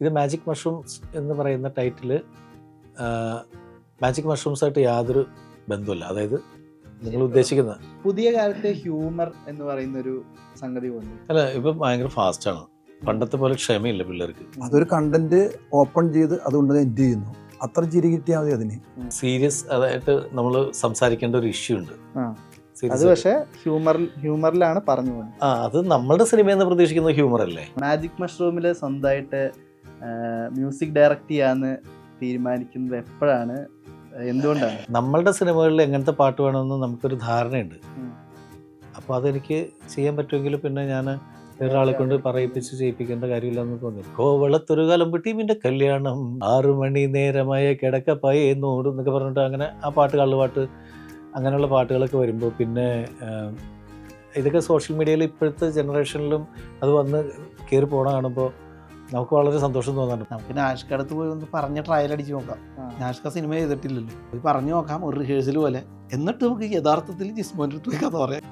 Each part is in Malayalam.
ഇത് മാജിക് മഷ്റൂംസ് എന്ന് പറയുന്ന ടൈറ്റിൽ മാജിക് മഷ്റൂംസ് ആയിട്ട് യാതൊരു ബന്ധമില്ല അതായത് നിങ്ങൾ ഉദ്ദേശിക്കുന്ന പുതിയ കാലത്തെ ഹ്യൂമർ എന്ന് പറയുന്ന ഒരു സംഗതി കൊണ്ട് അല്ല ഇപ്പൊ ഭയങ്കര ഫാസ്റ്റ് ആണ്. പണ്ടത്തെ പോലെ ക്ഷമയില്ല പിള്ളേർക്ക്. അതൊരു കണ്ടന്റ് ഓപ്പൺ ചെയ്ത് അതുകൊണ്ട് എൻഡ് ചെയ്യുന്നു. അത്ര ചിരി കിട്ടിയാൽ മതി അതിന്. സീരിയസ് അതായിട്ട് നമ്മൾ സംസാരിക്കേണ്ട ഒരു ഇഷ്യൂ ഉണ്ട്. അത് പക്ഷേ ഹ്യൂമർ ഹ്യൂമറിലാണ് പറഞ്ഞു പോകുന്നത്. ആ അത് നമ്മളുടെ സിനിമ എന്ന് പ്രതീക്ഷിക്കുന്ന ഹ്യൂമർ അല്ലേ? മാജിക് മഷ്റൂമിൽ സ്വന്തമായിട്ട് മ്യൂസിക് ഡയറക്റ്റ് ചെയ്യാന്ന് തീരുമാനിക്കുന്നത് എപ്പോഴാണ്? എന്തുകൊണ്ടാണ്? നമ്മളുടെ സിനിമകളിൽ എങ്ങനത്തെ പാട്ട് വേണമെന്ന് നമുക്കൊരു ധാരണയുണ്ട്. അപ്പോൾ അതെനിക്ക് ചെയ്യാൻ പറ്റുമെങ്കിൽ പിന്നെ ഞാൻ വേറൊരാളെ കൊണ്ട് പറയിപ്പിച്ച് ചെയ്യിപ്പിക്കേണ്ട കാര്യമില്ലെന്ന് തോന്നി കോവളത്തൊരു കാലം ടീമിന്റെ കല്യാണം ആറു മണി നേരമായ കിടക്കപ്പായി നോടും എന്നൊക്കെ പറഞ്ഞിട്ട് അങ്ങനെ ആ പാട്ട് കള്ളുപാട്ട് അങ്ങനെയുള്ള പാട്ടുകളൊക്കെ വരുമ്പോൾ പിന്നെ ഇതൊക്കെ സോഷ്യൽ മീഡിയയിൽ ഇപ്പോഴത്തെ ജനറേഷനിലും അത് വന്ന് കയറി പോണ കാണുമ്പോൾ നമുക്ക് വളരെ സന്തോഷം തോന്നുന്നുണ്ട് നമുക്ക് നാഷ്ക അടുത്ത് പോയി ഒന്ന് പറഞ്ഞ ട്രയൽ അടിച്ച് നോക്കാം. നാഷ്ക സിനിമ ചെയ്തിട്ടില്ലല്ലോ. പോയി പറഞ്ഞു നോക്കാം ഒരു റിഹേഴ്സൽ പോലെ. എന്നിട്ട് നമുക്ക് യഥാർത്ഥത്തിൽ ജിസ്മോന്റെ അടുത്ത് പോയി കഥ പറയാം.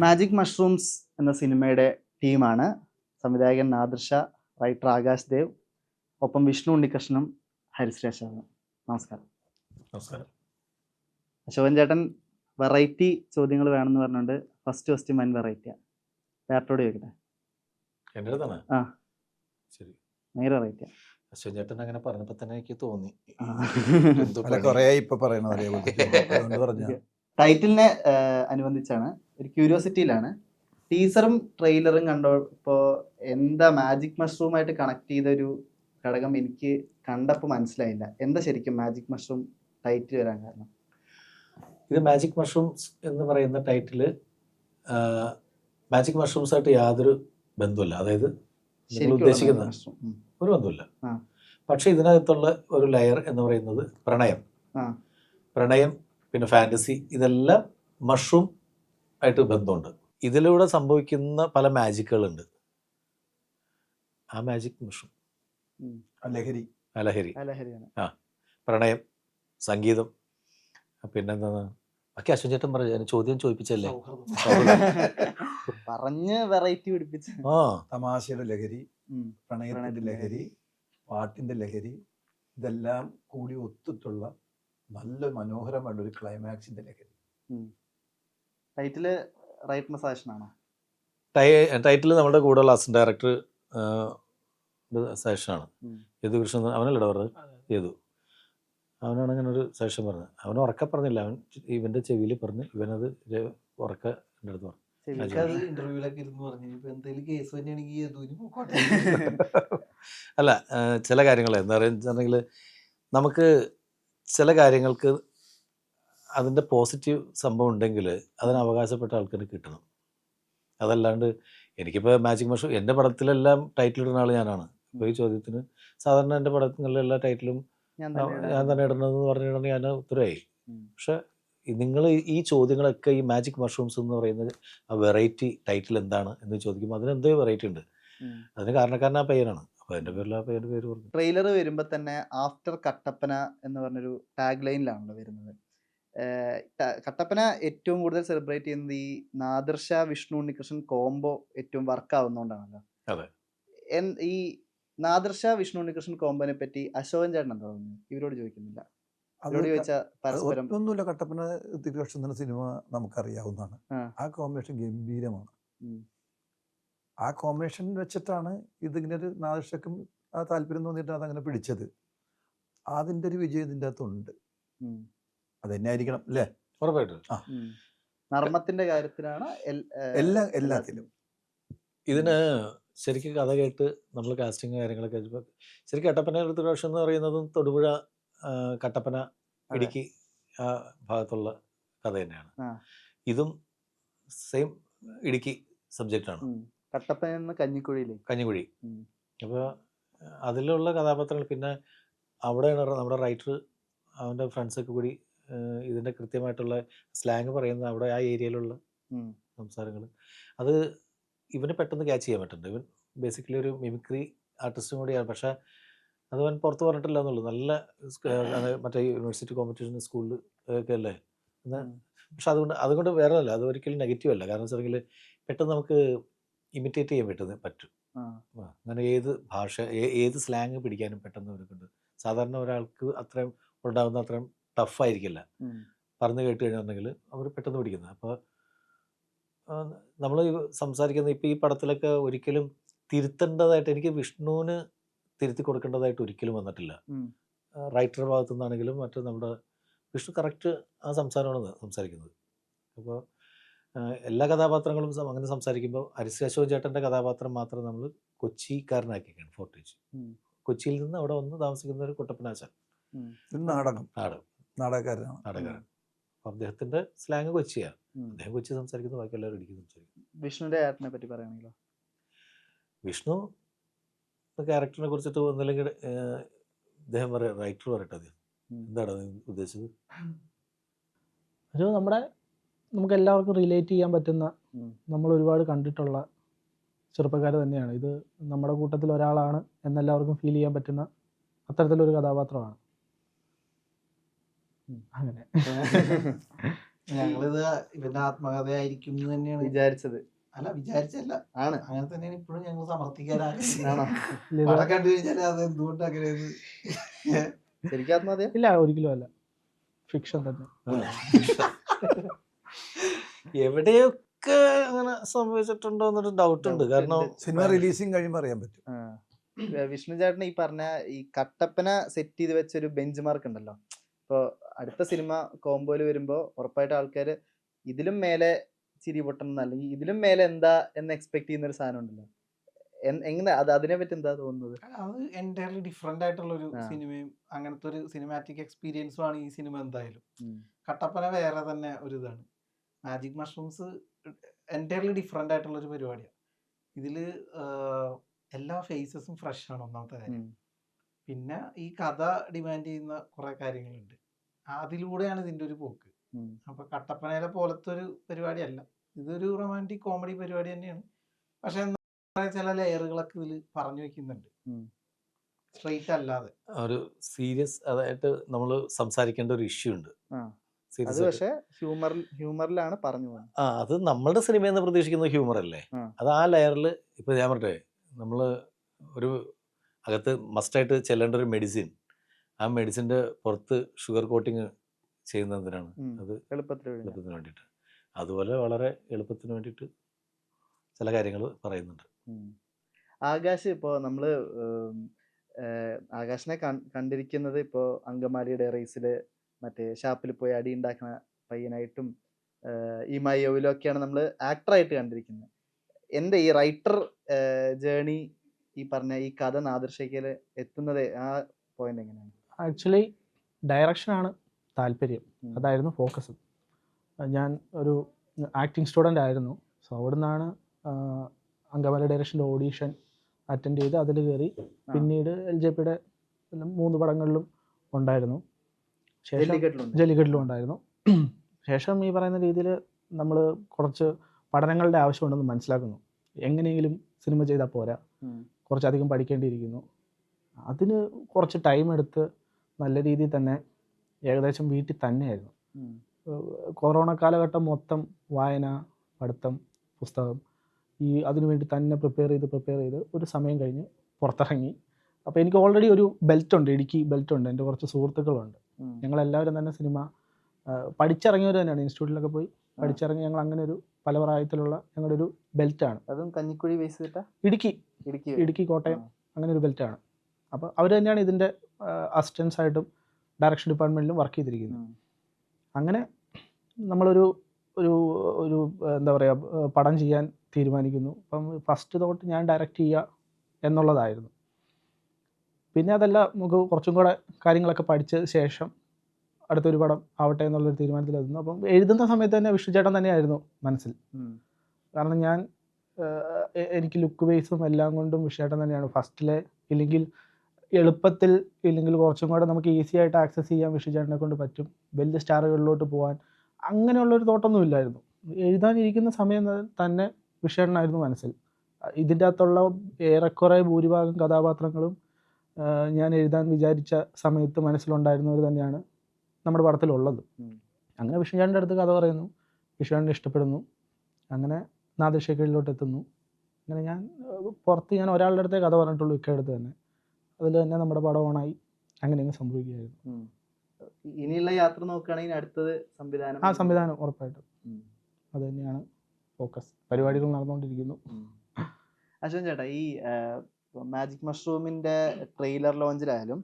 മാജിക് മഷ്റൂംസ് എന്ന സിനിമയുടെ ടീമാണ് സംവിധായകൻ നാദൃഷ റൈറ്റർ ആകാശ് ദേവ് ഒപ്പം വിഷ്ണു ഉണ്ണികൃഷ്ണനും ഹരിശ്രീ അശോകനും. നമസ്കാരം. നമസ്കാരം. അശോകൻ ചേട്ടൻ വെറൈറ്റി ചോദ്യങ്ങൾ വേണമെന്ന് പറഞ്ഞുകൊണ്ട് ഫസ്റ്റ് ക്വസ്റ്റ്യൻ മൻ വെറൈറ്റിയാണ് ഡയറക്ടറോട് ചോദിക്കട്ടെ എന്റെ അടുത്താണ്. ആ. ശരി. വെറൈറ്റിയാണ് അശ്വൻ ചേട്ടൻ അങ്ങനെ പറഞ്ഞപ്പോൾ തന്നെ എനിക്ക് തോന്നി. ടൈറ്റിലിനെ അനുബന്ധിച്ചാണ്. ഒരു ക്യൂരിയോസിറ്റിയിലാണ് ടീസറും ട്രെയിലറും കണ്ടപ്പോൾ എന്താ മാജിക് മഷ്റൂമായിട്ട് കണക്ട് ചെയ്ത ഒരു ഘടകം എനിക്ക് കണ്ടപ്പോൾ മനസ്സിലായില്ല. എന്താ ശരിക്കും മാജിക് മഷ്റൂം ടൈറ്റിൽ വരാൻ കാരണം? ഇത് മാജിക് മഷ്റൂംസ് എന്ന് പറയുന്ന ടൈറ്റിൽ മാജിക് മഷ്റൂംസ് ആയിട്ട് യാതൊരു ബന്ധമില്ല അതായത് നിങ്ങൾ ഉദ്ദേശിക്കുന്ന. ഒരു ബന്ധമില്ല പക്ഷേ ഇതിനകത്തുള്ള ഒരു ലെയർ എന്ന് പറയുന്നത് പ്രണയം. പ്രണയം പിന്നെ ഫാന്റസി ഇതെല്ലാം മഷ്റൂം ആയിട്ട് ബന്ധമുണ്ട്. ഇതിലൂടെ സംഭവിക്കുന്ന പല മാജിക്കുകളുണ്ട് ആ മാജിക് മഷ്റൂം ലഹരി അലഹരി. ലഹരി ആ. പ്രണയം സംഗീതം പിന്നെന്താണ്? ബാക്കി അശ്വൻ ചേട്ടൻ പറഞ്ഞു ചോദ്യം ചോദിപ്പിച്ചല്ലേ? പറഞ്ഞ് വെറൈറ്റി പിടിപ്പിച്ചു. ആ. തമാശയുടെ ലഹരി പ്രണയത്തിന്റെ ലഹരി പാട്ടിന്റെ ലഹരി ഇതെല്ലാം കൂടി ഒത്തിട്ടുള്ള നല്ല മനോഹരമായ ഒരു ക്ലൈമാക്സിന്റെ ലഹരി. ടൈറ്റിൽ ടൈറ്റിൽ നമ്മുടെ കൂടെയുള്ള അസിസ്റ്റന്റ് ഡയറക്ടർ സജഷനാണ് ഏതു യദു കൃഷ്ണൻ അവനല്ലേ പറഞ്ഞത് യദു. അവനാണ് അങ്ങനെ ഒരു സജഷൻ പറഞ്ഞത്. അവൻ ഉറക്ക പറഞ്ഞില്ല. അവൻ ഇവന്റെ ചെവിയിൽ പറഞ്ഞ് ഇവനത് ഉറക്ക എന്റെ അടുത്ത് പറഞ്ഞു. അല്ല ചില കാര്യങ്ങൾ എന്താ പറയുക നമുക്ക് ചില കാര്യങ്ങൾക്ക് അതിന്റെ പോസിറ്റീവ് സംഭവം ഉണ്ടെങ്കിൽ അതിന് അവകാശപ്പെട്ട ആൾക്കാർക്ക് കിട്ടണം. അതല്ലാണ്ട് എനിക്കിപ്പോൾ മാജിക് മഷൂ എന്റെ പടത്തിലെല്ലാം ടൈറ്റിൽ ഇടുന്ന ആൾ ഞാനാണ്. ഇപ്പോൾ ഈ ചോദ്യത്തിന് സാധാരണ എന്റെ പടങ്ങളിലെല്ലാ ടൈറ്റിലും ഞാൻ തന്നെ ഇടണമെന്ന് പറഞ്ഞിട്ടുണ്ടെങ്കിൽ ഞാൻ ഉത്തരവായി. പക്ഷെ നിങ്ങൾ ഈ ചോദ്യങ്ങളൊക്കെ ഈ മാജിക് മഷ്റൂംസ് എന്ന് പറയുന്ന ആ വെറൈറ്റി ടൈറ്റിൽ എന്താണ് എന്ന് ചോദിക്കുമ്പോൾ അതിന് എന്തോ വെറൈറ്റി ഉണ്ട്. അതിന് കാരണക്കാരൻ ആ പേരാണ് അപ്പോൾ എന്റെ പേരിൽ ആ പയ്യന്റെ പേര് പറഞ്ഞു. ട്രെയിലർ വരുമ്പോൾ തന്നെ ആഫ്റ്റർ കട്ടപ്പന എന്ന് പറഞ്ഞൊരു ടാഗ് ലൈനിലാണല്ലോ വരുന്നത് കട്ടപ്പന ഏറ്റവും കൂടുതൽ സെലിബ്രേറ്റ് ചെയ്യുന്നത് ഈ നാദർഷ വിഷ്ണു ഉണ്ണികൃഷ്ണൻ കോംബോ ഏറ്റവും വർക്ക് ആവുന്നതുകൊണ്ടാണല്ലോ അതെ. ഈ നാദർഷ വിഷ്ണു ഉണ്ണികൃഷ്ണൻ കോമ്പനെ പറ്റി അശോകൻ ചേട്ടൻ എന്താ തോന്നുന്നു ഇവരോട് ചോദിക്കുന്നില്ല. അവരോട് ചോദിച്ചാൽ പരസ്പരം ഒന്നുമില്ല കട്ടപ്പന എന്ന സിനിമ നമുക്കറിയാവുന്നതാണ്. ആ. കോമ്പിനേഷൻ ഗംഭീരമാണ്. ആ കോമ്പിനേഷൻ വെച്ചിട്ടാണ് ഇതിങ്ങനെ ഒരു നാദർഷക്കും ആ താല്പര്യം തോന്നിയിട്ട് അതങ്ങനെ പിടിച്ചത്. അതിന്റെ ഒരു വിജയം ഇതിന്റെ അകത്തുണ്ട്. അത് തന്നെ ആയിരിക്കണം അല്ലേ? ഉറപ്പായിട്ടും. നർമ്മത്തിന്റെ കാര്യത്തിലാണ് എല്ലാ എല്ലാത്തിലും. ഇതിന് ശരിക്കും കഥ കേട്ട് നമ്മൾ കാസ്റ്റിംഗ് കാര്യങ്ങളൊക്കെ ശരിക്കും കട്ടപ്പന പ്രാവശ്യം എന്ന് പറയുന്നതും തൊടുപുഴ കട്ടപ്പന. ഇടുക്കി ആ ഭാഗത്തുള്ള കഥ തന്നെയാണ്. ഇതും സെയിം ഇടുക്കി സബ്ജക്റ്റാണ് ആണ് കട്ടപ്പന കഞ്ഞിക്കുഴിയിലേക്ക് കഞ്ഞിക്കുഴി. അപ്പോൾ അതിലുള്ള കഥാപാത്രങ്ങൾ പിന്നെ അവിടെയാണ് നമ്മുടെ റൈറ്റർ അവന്റെ ഫ്രണ്ട്സൊക്കെ കൂടി ഇതിന്റെ ഇതിന്റെ കൃത്യമായിട്ടുള്ള സ്ലാങ് പറയുന്ന അവിടെ ആ ഏരിയയിലുള്ള. സംസാരങ്ങൾ അത് ഇവന് പെട്ടെന്ന് ക്യാച്ച് ചെയ്യാൻ പറ്റുന്നുണ്ട്. ഇവൻ ബേസിക്കലി ഒരു മിമിക്രി ആർട്ടിസ്റ്റും കൂടിയാണ്. പക്ഷേ അത് അവൻ പുറത്ത് പറഞ്ഞിട്ടില്ല എന്നുള്ളൂ. നല്ല മറ്റേ യൂണിവേഴ്സിറ്റി കോമ്പറ്റീഷൻ സ്കൂളിൽ ഒക്കെ അല്ലേ? പക്ഷെ അതുകൊണ്ട് അതുകൊണ്ട് വേറെ അല്ല അത് ഒരിക്കലും നെഗറ്റീവ് അല്ല. കാരണം വെച്ചാൽ പെട്ടെന്ന് നമുക്ക് ഇമിറ്റേറ്റ് ചെയ്യാൻ പറ്റുന്ന പറ്റും. അങ്ങനെ ഏത് ഭാഷ ഏത് സ്ലാങ് പിടിക്കാനും പെട്ടെന്ന് അവർക്കുണ്ട് സാധാരണ ഒരാൾക്ക് അത്രയും ഉണ്ടാകുന്ന അത്രയും ടഫായിരിക്കില്ല പറഞ്ഞു കേട്ട് കഴിഞ്ഞിട്ടുണ്ടെങ്കിൽ അവർ പെട്ടെന്ന് പിടിക്കുന്നത് അപ്പോൾ നമ്മൾ സംസാരിക്കുന്ന ഇപ്പോൾ ഈ പടത്തിലൊക്കെ ഒരിക്കലും തിരുത്തേണ്ടതായിട്ട് എനിക്ക് വിഷ്ണുവിന് തിരുത്തി കൊടുക്കേണ്ടതായിട്ട് ഒരിക്കലും വന്നിട്ടില്ല. റൈറ്ററുടെ റൈറ്റർ ഭാഗത്തു നിന്നാണെങ്കിലും മറ്റു നമ്മുടെ വിഷ്ണു കറക്റ്റ് ആ സംസാരമാണ് സംസാരിക്കുന്നത്. അപ്പോൾ എല്ലാ കഥാപാത്രങ്ങളും അങ്ങനെ സംസാരിക്കുമ്പോൾ അരിസ് അശോക് ചേട്ടന്റെ കഥാപാത്രം മാത്രം നമ്മൾ കൊച്ചിക്കാരനാക്കിയാണ് ഫോർട്ടേജ്. കൊച്ചിയിൽ നിന്ന് അവിടെ വന്ന് താമസിക്കുന്ന ഒരു കുട്ടപ്പനാശൻ. നാടകം. നാടകം. നാടകക്കാരനാണ്. നാടകക്കാരൻ. അപ്പോൾ അദ്ദേഹത്തിന്റെ സ്ലാങ് കൊച്ചിയാണ്. അദ്ദേഹം കൊച്ചി സംസാരിക്കുന്നത് ബാക്കി എല്ലാവരും ഇടുക്കി സംസാരിക്കും വിഷ്ണുവിന്റെ ഏട്ടനെ പറ്റി പറയുകയാണെങ്കിലോ വിഷ്ണു ക്യാരക്ടറിനെ കുറിച്ചിട്ട് ഒന്നില്ലെങ്കിൽ അദ്ദേഹം പറയാം റൈറ്റർ പറയട്ടെ അദ്ദേഹം. എന്താണ് ഉദ്ദേശിച്ചത്? ഒരു നമ്മുടെ നമുക്ക് എല്ലാവർക്കും റിലേറ്റ് ചെയ്യാൻ പറ്റുന്ന നമ്മൾ ഒരുപാട് കണ്ടിട്ടുള്ള ചെറുപ്പക്കാർ തന്നെയാണ്. ഇത് നമ്മുടെ കൂട്ടത്തിൽ ഒരാളാണ് എന്നെല്ലാവർക്കും ഫീൽ ചെയ്യാൻ പറ്റുന്ന അത്തരത്തിലൊരു കഥാപാത്രമാണ്. അങ്ങനെ. ഞങ്ങളിത് ഇവന്റെ ആത്മകഥയായിരിക്കും എന്ന് തന്നെയാണ് വിചാരിച്ചത്. അല്ല വിചാരിച്ചല്ല. ആണ്. അങ്ങനെ തന്നെയാണ് ഇപ്പോഴും ഞങ്ങൾ സമർത്ഥിക്കാനാണ് ആഗ്രഹിക്കുന്നത്. കണ്ടു കഴിഞ്ഞാൽ അത് എന്തുകൊണ്ട് അങ്ങനെ ശരിക്കും ആത്മഹത്യ ഇല്ല ഒരിക്കലും അല്ല. ഫിക്ഷൻ തന്നെ. എവിടെയൊക്കെ അങ്ങനെ സംഭവിച്ചിട്ടുണ്ടോ എന്നൊരു ഡൗട്ട് ഉണ്ട്. കാരണം സിനിമ റിലീസിങ് കഴിയുമ്പോൾ അറിയാൻ പറ്റും. വിഷ്ണുചാട്ടൻ വിഷ്ണു ചേട്ടൻ ഈ പറഞ്ഞ ഈ കട്ടപ്പന സെറ്റ് ചെയ്ത് വെച്ചൊരു ബെഞ്ച് മാർക്ക് ഉണ്ടല്ലോ. അടുത്ത സിനിമ കോമ്പോയിൽ വരുമ്പോൾ ഉറപ്പായിട്ട് ആൾക്കാർ ഇതിലും മേലെ ചിരി പൊട്ടണം അല്ലെങ്കിൽ ഇതിലും മേലെ എന്താ എന്ന് എക്സ്പെക്ട് ചെയ്യുന്ന ഒരു സാധനം ഉണ്ടല്ലോ. എങ്ങനെ അത് അതിനെ പറ്റി എന്താ തോന്നുന്നത്? അത് എന്റയർലി ഡിഫറെന്റ് ആയിട്ടുള്ള ഒരു സിനിമയും അങ്ങനത്തെ ഒരു സിനിമാറ്റിക് എക്സ്പീരിയൻസും ആണ് ഈ സിനിമ എന്തായാലും. കട്ടപ്പന വേറെ തന്നെ ഒരു ഇതാണ്. മാജിക് മഷ്റൂംസ് എന്റയർലി ഡിഫറെന്റ് ആയിട്ടുള്ള ഒരു പരിപാടിയാണ് ഇതിൽ എല്ലാ ഫേസസും ഫ്രഷ് ആണ് ഒന്നാമത്തെ കാര്യം. പിന്നെ ഈ കഥ ഡിമാൻഡ് ചെയ്യുന്ന കുറെ കാര്യങ്ങളുണ്ട്. അതിലൂടെയാണ് ഇതിന്റെ ഒരു പോക്ക്. അപ്പൊ കട്ടപ്പനയിലെ പോലത്തെ ഒരു പരിപാടിയല്ല. ഇതൊരു റൊമാന്റിക് കോമഡി പരിപാടി തന്നെയാണ്. പക്ഷെ ചില ലെയറുകളൊക്കെ ഇതിൽ പറഞ്ഞു വെക്കുന്നുണ്ട്. സ്ട്രെയിറ്റ് അല്ലാതെ. ഒരു സീരിയസ് അതായിട്ട് നമ്മൾ സംസാരിക്കേണ്ട ഒരു ഇഷ്യൂ ഉണ്ട്. അത്. പക്ഷെ ഹ്യൂമറിലാണ് പറഞ്ഞു ആ അത് നമ്മളുടെ സിനിമ എന്ന് പ്രതീക്ഷിക്കുന്ന ഹ്യൂമർ അല്ലേ? അത് ആ ലെയറിൽ ഇപ്പൊ ഞാൻ പറട്ടെ നമ്മൾ ഒരു അകത്ത് മസ്റ്റായിട്ട് ചെല്ലേണ്ട ഒരു മെഡിസിൻ ആ മെഡിസിന്റെ പുറത്ത് ഷുഗർ കോട്ടിങ് ചെയ്യുന്നതിനാണ് അത് എളുപ്പത്തിന് വേണ്ടിയിട്ട്. അതുപോലെ വളരെ എളുപ്പത്തിന് വേണ്ടിയിട്ട് ചില കാര്യങ്ങൾ പറയുന്നുണ്ട്. ആകാശ് ഇപ്പോൾ നമ്മൾ ആകാശിനെ കണ്ടിരിക്കുന്നത് ഇപ്പോൾ അങ്കമാലിയുടെ റേസിൽ മറ്റേ ഷാപ്പിൽ പോയി അടി ഉണ്ടാക്കുന്ന പയ്യനായിട്ടും ഈ മയോവിലും ഒക്കെയാണ് നമ്മൾ ആക്ടറായിട്ട് കണ്ടിരിക്കുന്നത്. എന്റെ ഈ റൈറ്റർ ജേണി ഈ പറഞ്ഞ ഈ കഥ നാദൃശയ്ക്കൽ എത്തുന്നത് ആ പോയിന്റ് എങ്ങനെയാണ്? ആക്ച്വലി ഡയറക്ഷനാണ് താല്പര്യം. അതായിരുന്നു ഫോക്കസ് ഞാൻ ഒരു ആക്ടിങ് സ്റ്റുഡന്റ് ആയിരുന്നു. സോ അവിടെ നിന്നാണ് അങ്കമാല ഡയറക്ഷന്റെ ഓഡീഷൻ അറ്റൻഡ് ചെയ്ത് അതിൽ കയറി. പിന്നീട് എൽ ജെ പിയുടെ മൂന്ന് പടങ്ങളിലും ഉണ്ടായിരുന്നു. ശേഷം ജല്ലിക്കെട്ടിലും ഉണ്ടായിരുന്നു. ശേഷം ഈ പറയുന്ന രീതിയിൽ നമ്മൾ കുറച്ച് പഠനങ്ങളുടെ ആവശ്യമുണ്ടെന്ന് മനസ്സിലാക്കുന്നു. എങ്ങനെയെങ്കിലും സിനിമ ചെയ്താൽ പോരാ. കുറച്ചധികം പഠിക്കേണ്ടിയിരിക്കുന്നു. അതിന് കുറച്ച് ടൈം എടുത്ത് നല്ല രീതിയിൽ തന്നെ ഏകദേശം വീട്ടിൽ തന്നെയായിരുന്നു. കൊറോണ കാലഘട്ടം മൊത്തം വായന പഠിത്തം പുസ്തകം ഈ അതിനുവേണ്ടി തന്നെ പ്രിപ്പയർ ചെയ്ത് പ്രിപ്പയർ ചെയ്ത് ഒരു സമയം കഴിഞ്ഞ് പുറത്തിറങ്ങി. അപ്പോൾ എനിക്ക് ഓൾറെഡി ഒരു ബെൽറ്റ് ഉണ്ട് ഇടുക്കി ബെൽറ്റ് ഉണ്ട് എന്റെ കുറച്ച് സുഹൃത്തുക്കളുണ്ട്. ഞങ്ങളെല്ലാവരും തന്നെ സിനിമ പഠിച്ചിറങ്ങിയവർ തന്നെയാണ്. ഇൻസ്റ്റിറ്റ്യൂട്ടിലൊക്കെ പോയി പഠിച്ചിറങ്ങി ഞങ്ങൾ അങ്ങനെ ഒരു പല പ്രായത്തിലുള്ള ഞങ്ങളുടെ ഒരു ബെൽറ്റാണ് അതും കഞ്ഞിക്കുഴി ബേസ് ഇടുക്കി. ഇടുക്കി. ഇടുക്കി കോട്ടയം. അങ്ങനെ ഒരു ബെൽറ്റാണ് അപ്പോൾ അവർ തന്നെയാണ് ഇതിന്റെ അസിസ്റ്റൻസ് ആയിട്ടും ഡയറക്ഷൻ ഡിപ്പാർട്ട്മെന്റിലും വർക്ക് ചെയ്തിരിക്കുന്നത്. അങ്ങനെ നമ്മളൊരു ഒരു ഒരു എന്താ പറയുക പടം ചെയ്യാൻ തീരുമാനിക്കുന്നു. അപ്പം ഫസ്റ്റ് തോട്ട് ഞാൻ ഡയറക്റ്റ് ചെയ്യുക എന്നുള്ളതായിരുന്നു. പിന്നെ അതല്ല നമുക്ക് കുറച്ചും കൂടെ കാര്യങ്ങളൊക്കെ പഠിച്ച ശേഷം അടുത്തൊരു പടം ആവട്ടെ എന്നുള്ളൊരു തീരുമാനത്തിലെത്തുന്നു അപ്പം എഴുതുന്ന സമയത്ത് തന്നെ വിഷ്ണുചേട്ടൻ തന്നെയായിരുന്നു മനസ്സിൽ. കാരണം ഞാൻ എനിക്ക് ലുക്ക് ബേസും എല്ലാം കൊണ്ടും വിഷ്ണുചേട്ടൻ തന്നെയാണ്. ഫസ്റ്റിലെ ഇല്ലെങ്കിൽ എളുപ്പത്തിൽ ഇല്ലെങ്കിൽ കുറച്ചും കൂടെ നമുക്ക് ഈസി ആയിട്ട് ആക്സസ് ചെയ്യാൻ വിഷുചേട്ടനെ കൊണ്ട് പറ്റും. വലിയ സ്റ്റാറുകളിലോട്ട് പോകാൻ അങ്ങനെയുള്ളൊരു തോട്ടൊന്നും ഇല്ലായിരുന്നു. എഴുതാനിരിക്കുന്ന സമയം തന്നെ വിഷയേട്ടനായിരുന്നു മനസ്സിൽ. ഇതിന്റെ അകത്തുള്ള ഏറെക്കുറെ ഭൂരിഭാഗം കഥാപാത്രങ്ങളും ഞാൻ എഴുതാൻ വിചാരിച്ച സമയത്ത് മനസ്സിലുണ്ടായിരുന്നവർ തന്നെയാണ് നമ്മുടെ പടത്തിലുള്ളത്. അങ്ങനെ വിഷ്ണുചേട്ടന്റെ അടുത്ത് കഥ പറയുന്നു. വിഷ്ണുചേട്ടനെ ഇഷ്ടപ്പെടുന്നു. അങ്ങനെ നാദൃശ്യകളിലോട്ട് എത്തുന്നു അങ്ങനെ ഞാൻ പുറത്ത് ഞാൻ ഒരാളുടെ അടുത്തേ കഥ പറഞ്ഞിട്ടുള്ളൂ ഇക്കടുത്ത് തന്നെ. അതിൽ തന്നെ നമ്മുടെ പടം ഓണായി അങ്ങനെ അങ്ങ് സംഭവിക്കുകയായിരുന്നു. ഇനിയുള്ള യാത്ര നോക്കുകയാണെങ്കിൽ അടുത്തത് സംവിധാനം. ആ സംവിധാനം ഉറപ്പായിട്ടും. അത് തന്നെയാണ് ഫോക്കസ് പരിപാടികൾ നടന്നുകൊണ്ടിരിക്കുന്നു. അശ്വൻ ചേട്ടാ ഈ മാജിക് മഷ്റൂമിന്റെ ട്രെയിലർ ലോഞ്ചിലായാലും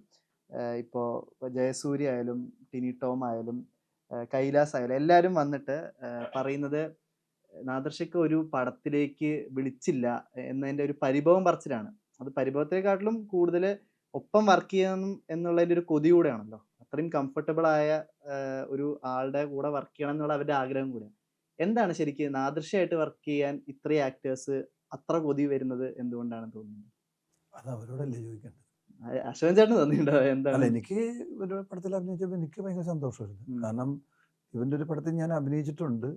ഇപ്പോൾ ജയസൂര്യ ആയാലും ടിനി ടോം ആയാലും കൈലാസ് ആയാലും എല്ലാവരും വന്നിട്ട് പറയുന്നത് നാദർശയ്ക്ക് ഒരു പടത്തിലേക്ക് വിളിച്ചില്ല എന്നതിന്റെ ഒരു പരിഭവം പറച്ചിലാണ്. അത് പരിഭവത്തെക്കാട്ടിലും കൂടുതൽ ഒപ്പം വർക്ക് ചെയ്യണം എന്നുള്ളതിന്റെ ഒരു കൊതി കൂടെയാണല്ലോ. അത്രയും കംഫർട്ടബിൾ ആയ ഒരു ആളുടെ കൂടെ വർക്ക് ചെയ്യണം എന്നുള്ള അവരുടെ ആഗ്രഹം കൂടെയാണ് എന്താണ് ശരിക്കും നാദൃശ്യമായിട്ട് വർക്ക് ചെയ്യാൻ ഇത്രയും ആക്ടേഴ്സ് അത്ര കൊതി വരുന്നത് എന്തുകൊണ്ടാണ് തോന്നുന്നത്? അത് അവരോടല്ലേ ചോദിക്കേണ്ടത്? അ- അശ്വൻ ചേട്ടന് തോന്നിയിട്ടുണ്ടോ? അല്ല എന്താണ് എനിക്ക് ഇവരുടെ പടത്തിൽ അഭിനയിച്ചപ്പോൾ എനിക്ക് ഭയങ്കര സന്തോഷമായിരുന്നു. കാരണം ഇവന്റെ ഒരു പടത്തിൽ ഞാൻ അഭിനയിച്ചിട്ടുണ്ട്.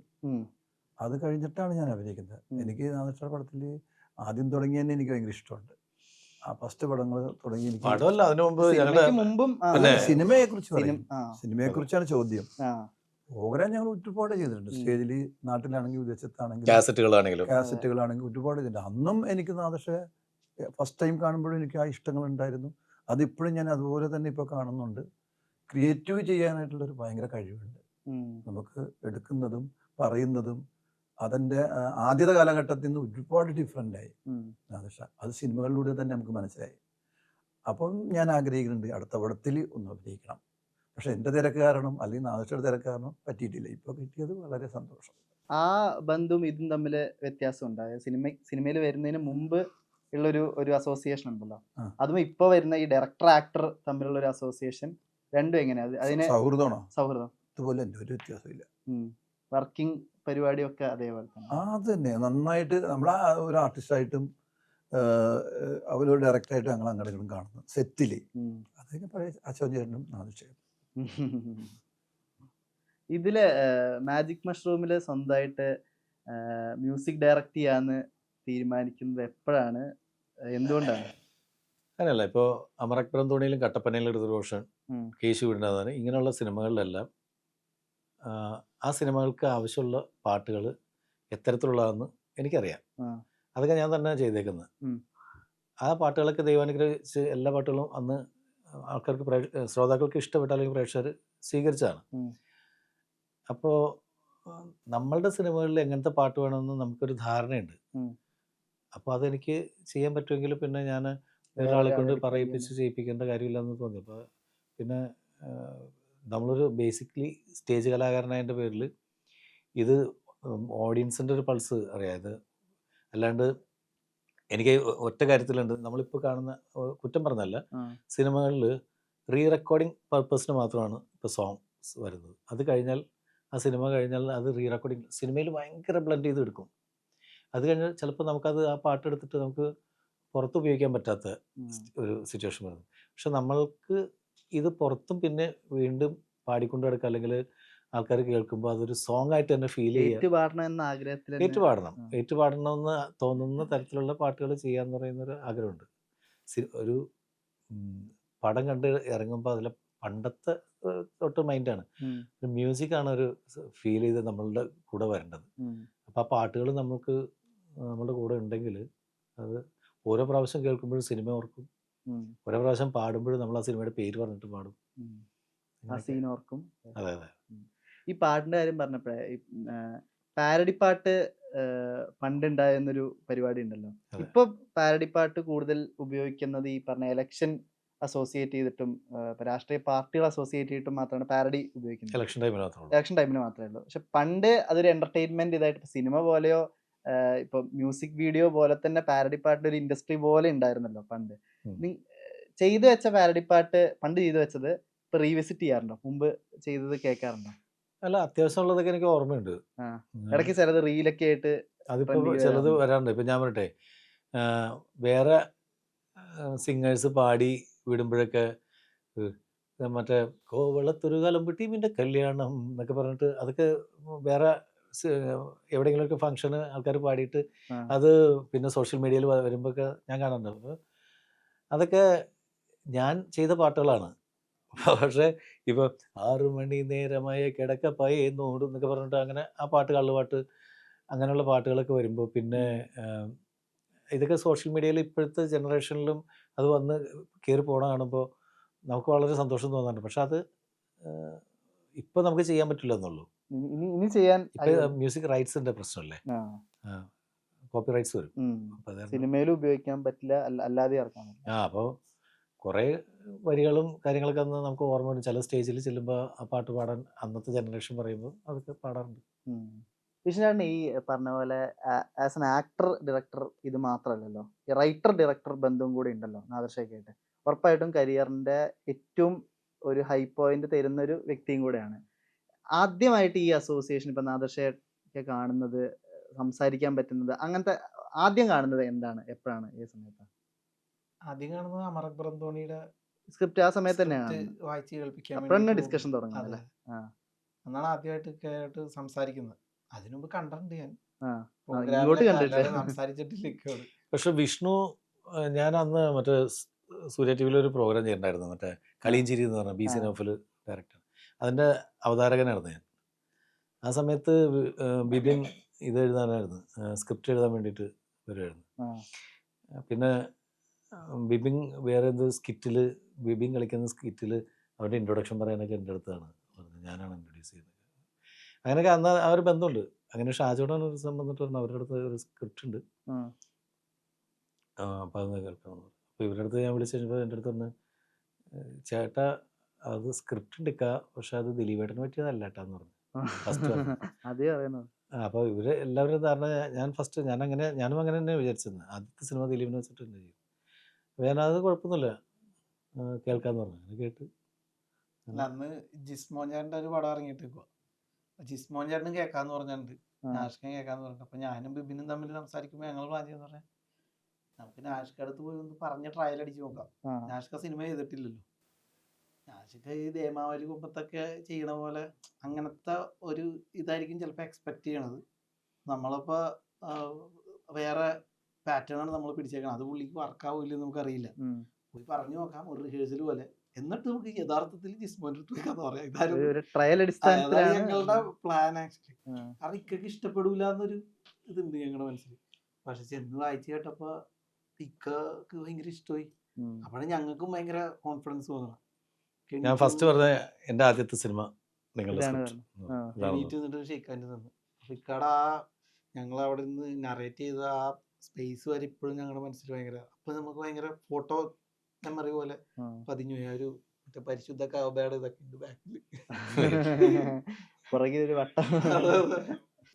അത് കഴിഞ്ഞിട്ടാണ് ഞാൻ അഭിനയിക്കുന്നത്. എനിക്ക് നാദൃഷ്ട പടത്തിൽ ആദ്യം തുടങ്ങിയ തന്നെ എനിക്ക് ഭയങ്കര ഇഷ്ടമുണ്ട്. ഫസ്റ്റ് പടങ്ങൾ തുടങ്ങി പടമല്ല അതിനു മുമ്പ് ഞങ്ങളുടെ സിനിമയ്ക്ക് മുമ്പും ആ, സിനിമയെ കുറിച്ച് സിനിമയെ കുറിച്ചാണ് ചോദ്യം. പ്രോഗ്രാം ഞങ്ങൾ ഒരുപാട് ചെയ്തിട്ടുണ്ട്. സ്റ്റേജിൽ നാട്ടിലാണെങ്കിൽ വിദേശത്താണെങ്കിലും കാസറ്റുകളാണെങ്കിലും. കാസറ്റുകളാണെങ്കിൽ ഒരുപാട് ചെയ്തിട്ടുണ്ട്. അന്നും എനിക്ക് നാദൃശ ഫസ്റ്റ് ടൈം കാണുമ്പോഴും എനിക്ക് ആ ഇഷ്ടങ്ങൾ ഉണ്ടായിരുന്നു അതിപ്പോഴും ഞാൻ അതുപോലെ തന്നെ ഇപ്പോൾ കാണുന്നുണ്ട്. ക്രിയേറ്റീവ് ചെയ്യാനായിട്ടുള്ള ഒരു ഭയങ്കര കഴിവുണ്ട്. നമുക്ക് എടുക്കുന്നതും പറയുന്നതും അതിന്റെ ആദ്യത്തെ കാലഘട്ടത്തിൽ നിന്ന് ഒരുപാട് ഡിഫറെന്റ് ആയി. ഉം. അത് സിനിമകളിലൂടെ തന്നെ നമുക്ക് മനസ്സിലായി. അപ്പം ഞാൻ ആഗ്രഹിക്കുന്നുണ്ട് അടുത്ത പടത്തിൽ ഒന്ന് അഭിനയിക്കണം. പക്ഷെ എന്റെ തിരക്ക് കാരണം അല്ലെങ്കിൽ നാദൃശയുടെ തിരക്ക് കാരണം പറ്റിയിട്ടില്ല. ഇപ്പോൾ കിട്ടിയത് വളരെ സന്തോഷം. ആ ബന്ധവും ഇതും തമ്മിൽ വ്യത്യാസം ഉണ്ടായത് സിനിമ സിനിമയിൽ വരുന്നതിന് മുമ്പ് ഉള്ളൊരു ഒരു അസോസിയേഷൻ ഉണ്ടല്ലോ. അതും ഇപ്പൊ വരുന്ന ഈ ഡയറക്ടർ ആക്ടർ തമ്മിലുള്ള ഒരു അസോസിയേഷൻ രണ്ടും എങ്ങനെയാണ് അത് അതിനെ സൗഹൃദമാണോ? സൗഹൃദം. ഇതുപോലെ എന്റെ ഒരു വ്യത്യാസമില്ല. വർക്കിംഗ് പരിപാടിയൊക്കെ അതേപോലെ തന്നെ. ആ അത് തന്നെ. നന്നായിട്ട് നമ്മൾ ആ ഒരു ആർട്ടിസ്റ്റായിട്ടും അവരോട് ഡയറക്റ്റായിട്ട് ഞങ്ങൾ അങ്ങോട്ടും കാണുന്നു. സെറ്റിൽ ഉം. അതൊക്കെ പഴയ അശോക് ചേട്ടനും നാദിഷയും ഇതിൽ മാജിക് മഷ്റൂമിൽ സ്വന്തമായിട്ട് മ്യൂസിക് ഡയറക്റ്റ് ചെയ്യാന്ന് തീരുമാനിക്കുന്നത് എപ്പോഴാണ്? എന്തുകൊണ്ടാണ്? അങ്ങനെയല്ല. ഇപ്പോൾ അമറക്പുരം തോണിയിലും കട്ടപ്പനയിലും എടുത്തൊരു റോഷൻ. കേശു വിടുന്നതാണ് ഇങ്ങനെയുള്ള സിനിമകളിലെല്ലാം ആ, സിനിമകൾക്ക് ആവശ്യമുള്ള പാട്ടുകൾ എത്തരത്തിലുള്ളതെന്ന് എനിക്കറിയാം. അതൊക്കെ ഞാൻ തന്നെ ചെയ്തേക്കുന്നത് ആ പാട്ടുകളൊക്കെ ദൈവാനുഗ്രഹിച്ച് എല്ലാ പാട്ടുകളും അന്ന് ആൾക്കാർക്ക് ശ്രോതാക്കൾക്ക് ഇഷ്ടപ്പെട്ട അല്ലെങ്കിൽ പ്രേക്ഷകർ സ്വീകരിച്ചതാണ്. അപ്പോൾ നമ്മളുടെ സിനിമകളിൽ എങ്ങനത്തെ പാട്ട് വേണമെന്ന് നമുക്കൊരു ധാരണയുണ്ട്. അപ്പോൾ അതെനിക്ക് ചെയ്യാൻ പറ്റുമെങ്കിൽ പിന്നെ ഞാൻ ഒരാളെ കൊണ്ട് പറയിപ്പിച്ച് ചെയ്യിപ്പിക്കേണ്ട കാര്യമില്ലെന്ന് തോന്നി. അപ്പോൾ പിന്നെ നമ്മളൊരു ബേസിക്കലി സ്റ്റേജ് കലാകാരനായതിന്റെ പേരിൽ ഇത് ഓഡിയൻസിന്റെ ഒരു പൾസ് അറിയാം. ഇത് അല്ലാണ്ട് എനിക്ക് ഒറ്റ കാര്യത്തിലുണ്ട്. നമ്മളിപ്പോൾ കാണുന്ന കുറ്റം പറഞ്ഞല്ല. സിനിമകളിൽ റീ റെക്കോർഡിംഗ് പർപ്പസിന് മാത്രമാണ് ഇപ്പോൾ സോങ്സ് വരുന്നത്. അത് കഴിഞ്ഞാൽ ആ സിനിമ കഴിഞ്ഞാൽ അത് റീ റെക്കോർഡിങ് സിനിമയിൽ ഭയങ്കര ബ്ലെൻഡ് ചെയ്ത് എടുക്കും. അത് കഴിഞ്ഞാൽ ചിലപ്പോൾ നമുക്കത് ആ പാട്ട് എടുത്തിട്ട് നമുക്ക് പുറത്ത് ഉപയോഗിക്കാൻ പറ്റാത്ത ഒരു സിറ്റുവേഷൻ വരുന്നത് പക്ഷെ നമ്മൾക്ക് ഇത് പുറത്തും പിന്നെ വീണ്ടും പാടിക്കൊണ്ട് കിടക്കുക അല്ലെങ്കിൽ ആൾക്കാർ കേൾക്കുമ്പോൾ അതൊരു സോങ് ആയിട്ട് തന്നെ ഫീൽ ചെയ്യുക. ഏറ്റുപാടണം എന്ന ആഗ്രഹത്തിൽ തന്നെ- ഏറ്റു പാടണം ആ. ഏറ്റു പാടണമെന്ന് തോന്നുന്ന തരത്തിലുള്ള പാട്ടുകൾ ചെയ്യാന്ന് പറയുന്ന ഒരു ആഗ്രഹമുണ്ട് ഒരു പടം കണ്ട് ഇറങ്ങുമ്പോൾ അതിലെ പണ്ടത്തെ തൊട്ട് മൈൻഡാണ് മ്യൂസിക് ആണ്. മ്യൂസിക്കാണ് ഒരു ഫീൽ ചെയ്ത് നമ്മളുടെ കൂടെ വരേണ്ടത്. അപ്പൊ ആ പാട്ടുകൾ നമുക്ക് നമ്മുടെ കൂടെ ഉണ്ടെങ്കിൽ അത് ഓരോ പ്രാവശ്യം കേൾക്കുമ്പോഴും സിനിമ ഓർക്കും. ഓരോ പ്രാവശ്യം പാടുമ്പോഴും നമ്മൾ ആ സിനിമയുടെ പേര് പറഞ്ഞിട്ട് പാടും. ആ സീൻ ഓർക്കും. അതെ അതെ. ഈ പാട്ടിന്റെ കാര്യം പറഞ്ഞപ്പോഴേ പാരഡി പാട്ട് പണ്ടുണ്ടായിരുന്നൊരു പരിപാടി ഉണ്ടല്ലോ. ഇപ്പൊ പാരഡി പാട്ട് കൂടുതൽ ഉപയോഗിക്കുന്നത് ഈ പറഞ്ഞ എലക്ഷൻ അസോസിയേറ്റ് ചെയ്തിട്ടും രാഷ്ട്രീയ പാർട്ടികൾ അസോസിയേറ്റ് ചെയ്തിട്ടും മാത്രമാണ് പാരഡി ഉപയോഗിക്കുന്നത്. ഇലക്ഷൻ ടൈമിന് മാത്രമേ ഉള്ളൂ. പക്ഷെ പണ്ട് അതൊരു എന്റർടൈൻമെന്റ് ഇതായിട്ട് സിനിമ പോലെയോ ഇപ്പൊ മ്യൂസിക് വീഡിയോ പോലെ തന്നെ പാരഡി പാട്ടിന്റെ ഒരു ഇൻഡസ്ട്രി പോലെ ഉണ്ടായിരുന്നല്ലോ പണ്ട്. നീ ചെയ്തു വെച്ച പാരഡി പാട്ട് പണ്ട് ചെയ്തു വെച്ചത് ഇപ്പൊ റീവിസിറ്റ് ചെയ്യാറുണ്ടോ? മുമ്പ് ചെയ്തത് കേൾക്കാറുണ്ടോ? അല്ല അത്യാവശ്യം ഉള്ളതൊക്കെ എനിക്ക് ഓർമ്മയുണ്ട്. ഇടയ്ക്ക് ചിലത് റീലൊക്കെ ആയിട്ട് അതിപ്പോ ചിലത് വരാറുണ്ട്. ഇപ്പൊ ഞാൻ പറയട്ടെ വേറെ സിംഗേഴ്സ് പാടി വിടുമ്പോഴൊക്കെ മറ്റേ കോവളത്തൊരു കാലം ടീമിന്റെ കല്യാണം എന്നൊക്കെ പറഞ്ഞിട്ട് അതൊക്കെ വേറെ എവിടെയെങ്കിലുമൊക്കെ ഫംഗ്ഷന് ആൾക്കാർ പാടിയിട്ട് അത് പിന്നെ സോഷ്യൽ മീഡിയയിൽ വരുമ്പോഴൊക്കെ ഞാൻ കാണുന്നുണ്ട് അതൊക്കെ ഞാൻ ചെയ്ത പാട്ടുകളാണ്. പക്ഷേ ഇപ്പൊ ആറു മണി നേരമായ കിടക്ക നോടും എന്നൊക്കെ പറഞ്ഞിട്ട് അങ്ങനെ ആ പാട്ട് കള്ളുപാട്ട് അങ്ങനെയുള്ള പാട്ടുകളൊക്കെ വരുമ്പോൾ പിന്നെ ഇതൊക്കെ സോഷ്യൽ മീഡിയയിൽ ഇപ്പോഴത്തെ ജനറേഷനിലും അത് വന്ന് കയറി പോണ കാണുമ്പോൾ നമുക്ക് വളരെ സന്തോഷം തോന്നാറുണ്ട്. പക്ഷെ അത് ഇപ്പം നമുക്ക് ചെയ്യാൻ പറ്റില്ല എന്നുള്ളൂ. ഇനി ഇനി- ചെയ്യാൻ മ്യൂസിക് റൈറ്റ്സിന്റെ പ്രശ്നമല്ലേ കോപ്പി റൈറ്റ്സ് വരും. സിനിമയിലും ഉപയോഗിക്കാൻ പറ്റില്ല അല്ല- അല്ലാതെ ഇറക്കാൻ ആ അപ്പോൾ കുറേ വരികളും കാര്യങ്ങളൊക്കെ അന്ന് നമുക്ക് ഓർമ്മ വരും ചില സ്റ്റേജിൽ ചെല്ലുമ്പോൾ ആ പാട്ട് പാടാൻ അന്നത്തെ ജനറേഷൻ പറയുമ്പോൾ അതൊക്കെ പാടാറുണ്ട്. വിഷ്ണുചേട്ടൻ ഈ പറഞ്ഞ പോലെ ആസ് എൻ ആക്ടർ ഡയറക്ടർ ഇത് മാത്രമല്ലല്ലോ ഈ റൈറ്റർ ഡയറക്ടർ ബന്ധവും കൂടി ഉണ്ടല്ലോ നാദർശയ്ക്കായിട്ട് ഉറപ്പായിട്ടും കരിയറിന്റെ ഏറ്റവും ഒരു ഹൈ പോയിന്റ് തരുന്ന ഒരു വ്യക്തിയും കൂടെയാണ്. ആദ്യമായിട്ട് ഈ അസോസിയേഷൻ ഇപ്പം നാദർഷയൊക്കെ കാണുന്നത് സംസാരിക്കാൻ പറ്റുന്നത് അങ്ങനത്തെ ആദ്യം കാണുന്നത് എന്താണ്? എപ്പോഴാണ്? ഈ സമയത്ത്? ആദ്യം കാണുന്നത് അമർ അക്ബർ അന്തോണിയുടെ സ്ക്രിപ്റ്റ് ആ സമയത്ത് തന്നെയാണ് വായിച്ച് കേൾപ്പിക്കാൻ അപ്പോഴാണ് ഡിസ്കഷൻ. തുടങ്ങുന്നത് അതെ. അല്ലേ? ആ. അന്നാണ് ആദ്യമായിട്ട് കേട്ട് സംസാരിക്കുന്നത്. അതിനുമുമ്പ് കണ്ടിട്ടുണ്ട് ഞാൻ. സംസാരിച്ചിട്ടില്ല പക്ഷെ വിഷ്ണു ഞാൻ അന്ന് മറ്റേ സൂര്യ ടി വിയിൽ ഒരു പ്രോഗ്രാം ചെയ്തിട്ടുണ്ടായിരുന്നു. മറ്റേ കളിയും ചിരി എന്ന് പറഞ്ഞ ബി സി. നോഫിൽ ഡയറക്ടർ അതിന്റെ അവതാരകനായിരുന്നു ഞാൻ. ആ സമയത്ത് ബിബിൻ ഇത് എഴുതാനായിരുന്നു. സ്ക്രിപ്റ്റ് എഴുതാൻ വേണ്ടിയിട്ട് വരുമായിരുന്നു പിന്നെ ബിബിൻ വേറെ എന്ത് സ്കിറ്റിൽ ബിബിൻ കളിക്കുന്ന സ്കിറ്റിൽ അവരുടെ ഇൻട്രൊഡക്ഷൻ പറയാനൊക്കെ എന്റെ അടുത്താണ് പറഞ്ഞത്. ഞാനാണ് ഇൻട്രൊഡ്യൂസ് ചെയ്യുന്നത്. അങ്ങനെയൊക്കെ അന്ന് ആ ഒരു ബന്ധമുണ്ട്. അങ്ങനെ ഷാജോടാണ് ഒരു ദിവസം പറഞ്ഞു അവരുടെ അടുത്ത് ഒരു സ്ക്രിപ്റ്റ് ഉണ്ട്. അപ്പം അത് കേൾക്കണം അപ്പോൾ ഇവരുടെ അടുത്ത് ഞാൻ വിളിച്ചു കഴിഞ്ഞപ്പോൾ എന്റെ അടുത്ത് പറഞ്ഞു ചേട്ടാ അത് സ്ക്രിപ്റ്റ് എടുക്കുക പക്ഷെ അത് ദിലീപേട്ടന് പറ്റിയതല്ല കേട്ടാന്ന് പറഞ്ഞു. അതേ അപ്പൊ ഇവർ അപ്പോൾ ഇവർ എല്ലാവരും ധാരണ ഞാൻ ഫസ്റ്റ് ഞാൻ അങ്ങനെ ഞാനും അങ്ങനെ തന്നെ വിചാരിച്ചിരുന്നു. ആദ്യത്തെ സിനിമ ദിലീപിനെ വെച്ചിട്ട് തന്നെ ചെയ്യും. അപ്പോൾ ഞാനത് കുഴപ്പമൊന്നുമില്ല. കേൾക്കാന്ന് പറഞ്ഞു. അങ്ങനെ കേട്ട്. അന്ന് ജിസ്മോൻ ചേട്ടന്റെ ഒരു പടം ഇറങ്ങിയിട്ടേക്കുവാ ജിസ്മോൻ ചേട്ടനും കേൾക്കാന്ന് പറഞ്ഞിട്ടുണ്ട്. ആ. നാഷ്കൻ കേൾക്കാന്ന് പറഞ്ഞിട്ട് അപ്പൊ ഞാനും ബിബിനും തമ്മിൽ സംസാരിക്കുമ്പോൾ ഞങ്ങൾ പ്ലാൻ ചെയ്യുന്ന പറയാം നമുക്ക് നാഷ്കടുത്ത് പോയി ഒന്ന് പറഞ്ഞ ട്രയൽ അടിച്ച് നോക്കാം. നാഷ്ക സിനിമ ചെയ്തിട്ടില്ലല്ലോ. നാഷിക ഈ ദേമാവലി കുമ്പത്തൊക്കെ ചെയ്യണ പോലെ അങ്ങനത്തെ ഒരു ഇതായിരിക്കും ചിലപ്പോൾ എക്സ്പെക്ട് ചെയ്യണത്. നമ്മളിപ്പോൾ വേറെ പാറ്റേൺ ആണ് നമ്മൾ പിടിച്ചേക്കണം അത് പുള്ളിക്ക് വർക്കാവില്ലെന്ന് നമുക്കറിയില്ല. പോയി പറഞ്ഞു നോക്കാം ഒരു റിഹേഴ്സൽ പോലെ. എന്നിട്ട് നമുക്ക് യഥാർത്ഥത്തിൽ ജിസ്മോന്റെ അടുത്ത് പോയി കഥ പറയാം അതാണ് ഞങ്ങളുടെ പ്ലാൻ ആക്ച്വലി. കാരണം ഇക്കക്ക് ഇഷ്ടപ്പെടൂല എന്നൊരു ഇതുണ്ട് ഞങ്ങളുടെ മനസ്സിൽ പക്ഷെ ചെന്ന് വായിച്ചു കേട്ടപ്പോ ഇക്കക്ക് ഭയങ്കര ഇഷ്ടമായി. അപ്പോഴാണ് ഞങ്ങൾക്കും ഭയങ്കര കോൺഫിഡൻസ് തോന്നണം ഞാൻ ഫസ്റ്റ് പറഞ്ഞ എന്റെ ആദ്യത്തെ സിനിമ നിങ്ങളുടെ ആ. ഞങ്ങൾ അവിടെ നിന്ന്. നറേറ്റ് ചെയ്ത ആ സ്പേസ് വരെ ഇപ്പോഴും ഞങ്ങളുടെ മനസ്സിൽ ഭയങ്കര അപ്പൊ നമുക്ക് ഭയങ്കര ഫോട്ടോ മെമ്മറി പോലെ. പതിഞ്ഞു ആ ഒരു മറ്റേ പരിശുദ്ധ കാവബയുടെ ഇതൊക്കെ ഉണ്ട് ബാക്കിൽ വട്ടം.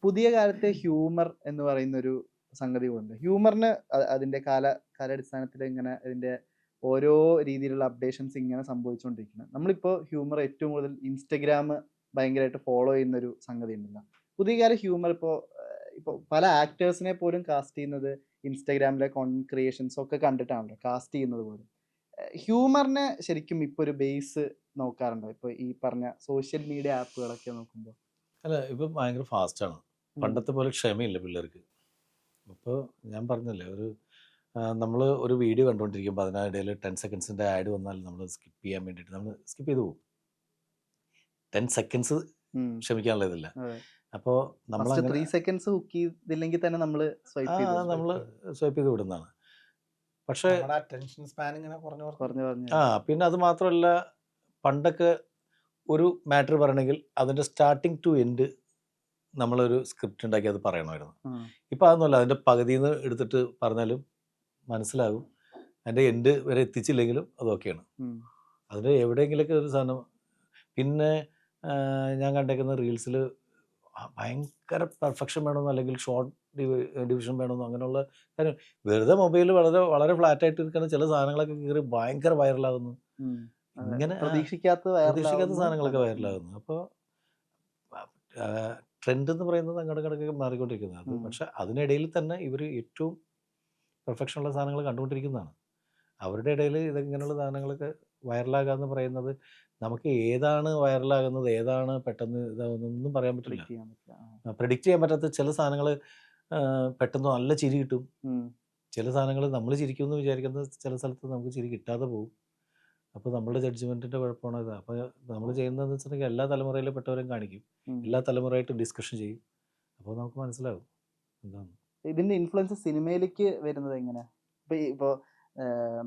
പുതിയ കാലത്തെ ഹ്യൂമർ എന്ന് പറയുന്ന ഒരു സംഗതി കൊണ്ട് ഹ്യൂമറിന് അതിന്റെ കാല കാലാടിസ്ഥാനത്തിൽ ഇങ്ങനെ ഇതിന്റെ ഓരോ രീതിയിലുള്ള അപ്ഡേഷൻസ് ഇങ്ങനെ സംഭവിച്ചുകൊണ്ടിരിക്കുന്നത് നമ്മളിപ്പോൾ ഹ്യൂമർ ഏറ്റവും കൂടുതൽ ഇൻസ്റ്റഗ്രാം ഭയങ്കരമായിട്ട് ഫോളോ ചെയ്യുന്ന ഒരു സംഗതി ഉണ്ടല്ലോ പുതിയ കാല ഹ്യൂമർ ഇപ്പോൾ ഇപ്പോൾ പല ആക്ടേഴ്സിനെ പോലും കാസ്റ്റ് ചെയ്യുന്നത് ഇൻസ്റ്റഗ്രാമിലെ കോണ്ടന്റ് ക്രിയേഷൻസ് ഒക്കെ കണ്ടിട്ടാണല്ലോ കാസ്റ്റ് ചെയ്യുന്നത് പോലും. ഹ്യൂമറിനെ ശരിക്കും ഇപ്പോൾ ഒരു ബേസ് നോക്കാറുണ്ടോ? ഇപ്പോൾ ഈ പറഞ്ഞ സോഷ്യൽ മീഡിയ ആപ്പുകളൊക്കെ നോക്കുമ്പോൾ അല്ല ഇപ്പം ഭയങ്കര ഫാസ്റ്റാണ് പണ്ടത്തെ പോലെ ക്ഷമയില്ല പിള്ളേർക്ക്. അപ്പോൾ ഞാൻ പറഞ്ഞല്ലേ ഒരു നമ്മൾ ഒരു വീഡിയോ കണ്ടുകൊണ്ടിരിക്കുമ്പോൾ അതിനിടയിൽ ടെൻ സെക്കൻഡ്സിന്റെ ആഡ് വന്നാൽ നമ്മൾ സ്കിപ്പ് ചെയ്യാൻ വേണ്ടിയിട്ട്. നമ്മൾ സ്കിപ്പ് ചെയ്തു പോകും ടെൻ സെക്കൻഡ്സ് ക്ഷമിക്കാനുള്ള ഇതില്ല. അപ്പോൾ നമ്മൾ ത്രീ സെക്കൻഡ്സ് ഹുക്ക് ചെയ്തില്ലെങ്കിൽ തന്നെ നമ്മൾ നമ്മൾ സ്വൈപ്പ് ചെയ്ത് വിടുന്നതാണ്. പക്ഷേ ആ പിന്നെ അത് മാത്രമല്ല പണ്ടൊക്കെ ഒരു മാറ്റർ പറയണമെങ്കിൽ അതിന്റെ സ്റ്റാർട്ടിങ് ടു എൻഡ് നമ്മളൊരു സ്ക്രിപ്റ്റ് ഉണ്ടാക്കി അത് പറയണമായിരുന്നു. ഇപ്പം അതൊന്നുമല്ല. അതിന്റെ പകുതിയിൽ നിന്ന് എടുത്തിട്ട് പറഞ്ഞാലും മനസ്സിലാകും. അതിന്റെ എൻഡ് വരെ എത്തിച്ചില്ലെങ്കിലും അതൊക്കെയാണ് അതിന് എവിടെയെങ്കിലൊക്കെ ഒരു സാധനം പിന്നെ ഞാൻ കണ്ടേക്കുന്ന റീൽസിൽ ഭയങ്കര പെർഫെക്ഷൻ വേണമെന്നോ അല്ലെങ്കിൽ ഷോർട്ട് ഡിവിഷൻ വേണമെന്നോ അങ്ങനെയുള്ള കാര്യം. വെറുതെ മൊബൈൽ വളരെ വളരെ ഫ്ലാറ്റ് ആയിട്ട് ഇരിക്കുന്ന ചില സാധനങ്ങളൊക്കെ കയറി ഭയങ്കര വൈറലാകുന്നു. ഇങ്ങനെ പ്രതീക്ഷിക്കാത്ത പ്രതീക്ഷിക്കാത്ത സാധനങ്ങളൊക്കെ വൈറലാകുന്നു അപ്പോൾ ട്രെൻഡ് എന്ന് പറയുന്നത് അങ്ങോട്ട് കിടക്കൊക്കെ മാറിക്കൊണ്ടിരിക്കുന്നത് അത്. പക്ഷെ അതിനിടയിൽ തന്നെ ഇവർ ഏറ്റവും പെർഫെക്ഷൻ ഉള്ള സാധനങ്ങൾ കണ്ടുകൊണ്ടിരിക്കുന്നതാണ്. അവരുടെ ഇടയിൽ ഇതിങ്ങനെയുള്ള സാധനങ്ങളൊക്കെ വൈറലാകുക എന്ന് പറയുന്നത് നമുക്ക് ഏതാണ് വൈറലാകുന്നത് ഏതാണ് പെട്ടെന്ന് ഇതാകുന്നതെന്നും പറയാൻ പറ്റില്ല. പ്രെഡിക്റ്റ് ചെയ്യാൻ പറ്റാത്ത ചില സാധനങ്ങൾ പെട്ടെന്ന് നല്ല ചിരി കിട്ടും. ചില സാധനങ്ങൾ നമ്മൾ ചിരിക്കുമെന്ന് വിചാരിക്കുന്ന ചില സ്ഥലത്ത് നമുക്ക് ചിരി കിട്ടാതെ പോകും. അപ്പോൾ നമ്മുടെ ജഡ്ജ്മെന്റിന്റെ കുഴപ്പമാണ് ഇത്? അപ്പോൾ നമ്മൾ ചെയ്യുന്നതെന്ന് വെച്ചിട്ടുണ്ടെങ്കിൽ എല്ലാ തലമുറയിലും പെട്ടവരും കാണിക്കും. എല്ലാ തലമുറയായിട്ട് ഡിസ്കഷൻ ചെയ്യും. അപ്പോൾ നമുക്ക് മനസ്സിലാകും എന്താണ്? ഇതിന്റെ ഇൻഫ്ലുവൻസ് സിനിമയിലേക്ക് വരുന്നത് എങ്ങനെ ഇപ്പൊ ഇപ്പോ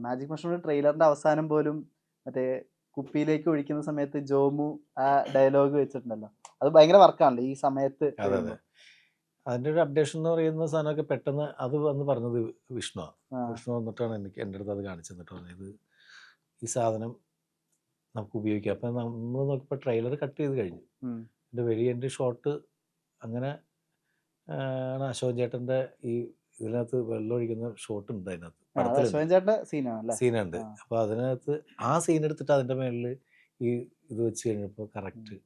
മാജിക് മഷ്റൂമിന്റെ ട്രെയിലറിന്റെ അവസാനം പോലും മറ്റേ കുപ്പിയിലേക്ക് ഒഴിക്കുന്ന സമയത്ത് ജോമു ആ ഡയലോഗ് വെച്ചിട്ടുണ്ടല്ലോ. അത് ഭയങ്കര വർക്കാണല്ലോ ഈ സമയത്ത് അതിന്റെ അതെ. ഒരു അപ്ഡേഷൻ എന്ന് പറയുന്ന സാധനമൊക്കെ പെട്ടെന്ന് അത് വന്ന് പറഞ്ഞത് വിഷ്ണു വിഷ്ണു വന്നിട്ടാണ് എനിക്ക് എന്റെ അടുത്ത് അത് കാണിച്ചു തന്നിട്ട് പറഞ്ഞത്. ഈ സാധനം നമുക്ക് ഉപയോഗിക്കാം. അപ്പം നമ്മൾ നോക്കിയപ്പോൾ ട്രെയിലർ കട്ട് ചെയ്ത് കഴിഞ്ഞു. എന്റെ വെരി എന്റെ ഷോട്ട് അങ്ങനെ ആണ് അശോക് ചേട്ടന്റെ ഈ ഇതിനകത്ത് വെള്ളമൊഴിക്കുന്ന ഷോട്ട് ഉണ്ട് അതിനകത്ത് സീനുണ്ട്. അപ്പൊ അതിനകത്ത് ആ സീൻ എടുത്തിട്ട് അതിന്റെ മേളിൽ ഈ ഇത് വെച്ച് കഴിഞ്ഞപ്പോൾ കറക്റ്റ്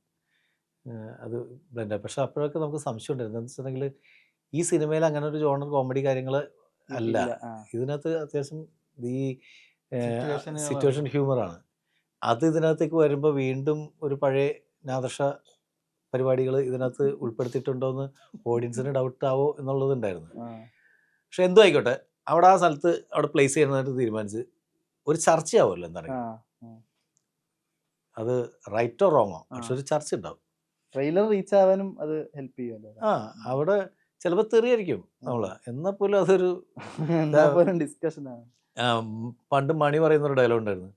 അത് ബ്ലെൻഡ് പക്ഷെ അപ്പോഴൊക്കെ നമുക്ക് സംശയം ഉണ്ടായിരുന്നു. എന്താ വെച്ചിട്ടുണ്ടെങ്കിൽ ഈ സിനിമയിൽ അങ്ങനെ ഒരു ജോണർ കോമഡി കാര്യങ്ങൾ അല്ല. ഇതിനകത്ത് അത്യാവശ്യം ഈ സിറ്റുവേഷൻ ഹ്യൂമർ ആണ്. അത് ഇതിനകത്തേക്ക് വരുമ്പോൾ വീണ്ടും ഒരു പഴയ നാദർഷ പരിപാടികൾ ഇതിനകത്ത് ഉൾപ്പെടുത്തിയിട്ടുണ്ടോ എന്ന് ഓഡിയൻസിന് ഡൗട്ട് ആവോ എന്നുള്ളത് ഉണ്ടായിരുന്നു. പക്ഷെ എന്തോ ആയിക്കോട്ടെ അവിടെ ആ സ്ഥലത്ത് അവിടെ പ്ലേസ് ചെയ്യണമെന്നായിട്ട് തീരുമാനിച്ച് ഒരു ചർച്ചയാവുമല്ലോ എന്താണ് പറയുക അത് റൈറ്റോ റോങ്ങോ പക്ഷെ ഒരു ചർച്ച ഉണ്ടാവും ട്രെയിലർ റീച്ച് ആവാനും അത് ഹെൽപ്പ് ചെയ്യുമല്ലോ ആ അവിടെ ചിലപ്പോൾ തെറിയായിരിക്കും നമ്മൾ. എന്നാൽ പോലും അതൊരു ആണ്. പണ്ട് മണി പറയുന്ന ഒരു ഡയലോഗ് ഉണ്ടായിരുന്നു.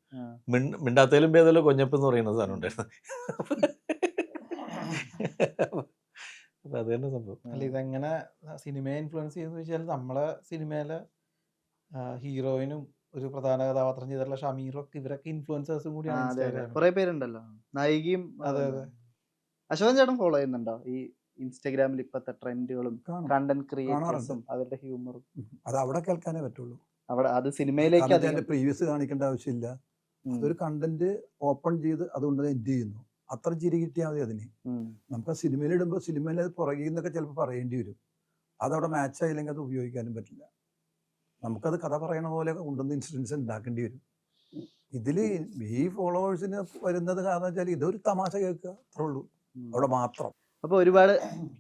മിണ്ടാത്തതിലും ഭേദമല്ലോ കൊഞ്ഞപ്പ് എന്ന് പറയുന്ന സാധനം ഉണ്ടായിരുന്നു. അപ്പൊ അത് തന്നെ സംഭവം അല്ല ഇതെങ്ങനെ സിനിമയെ ഇൻഫ്ലുവൻസ് ചെയ്യുന്ന വെച്ചാൽ നമ്മളെ സിനിമയിലെ ഹീറോയിനും ഒരു പ്രധാന കഥാപാത്രം ചെയ്തിട്ടുള്ള ഷമീറും ഒക്കെ ഇവരൊക്കെ ഇൻഫ്ലുവൻസേഴ്സും കൂടിയാണ്. കുറെ പേരുണ്ടല്ലോ. നായികയും അതെ, അതെ. അശോകൻ ചേട്ടൻ ഫോളോ ചെയ്യുന്നുണ്ടോ? ഈ ഇൻസ്റ്റാഗ്രാമിൽ ഇപ്പത്തെ ട്രെൻഡുകളും കണ്ടന്റ് ക്രിയേറ്റേഴ്സും അവരുടെ ഹ്യൂമറും അത് അവിടെ കേൾക്കാനേ പറ്റുള്ളൂ. അവിടെ അത് സിനിമയിലേക്ക് പ്രീവിയസ് കാണിക്കേണ്ട ആവശ്യമില്ല. അതൊരു കണ്ടന്റ് ഓപ്പൺ ചെയ്ത് അതുകൊണ്ട് എൻഡ് ചെയ്യുന്നു? അത്ര ചിരി കിട്ടിയാൽ മതി അതിന്. നമുക്ക് ആ സിനിമയിൽ ഇടുമ്പോൾ സിനിമയിൽ അത് പുറകിൽ നിന്നൊക്കെ ചിലപ്പോൾ പറയേണ്ടി വരും. അതവിടെ മാച്ച് ആയില്ലെങ്കിൽ അത് ഉപയോഗിക്കാനും പറ്റില്ല. നമുക്കത് കഥ പറയണ പോലെ ഉണ്ടെന്ന് ഇൻസിഡൻസ് ഉണ്ടാക്കേണ്ടി വരും. ഇതിൽ ഈ ഫോളോവേഴ്സിന് വരുന്നത് കാരണം വെച്ചാൽ ഇതൊരു തമാശ കേൾക്കുക അത്രേ ഉള്ളൂ. അവിടെ മാത്രം. അപ്പോൾ ഒരുപാട്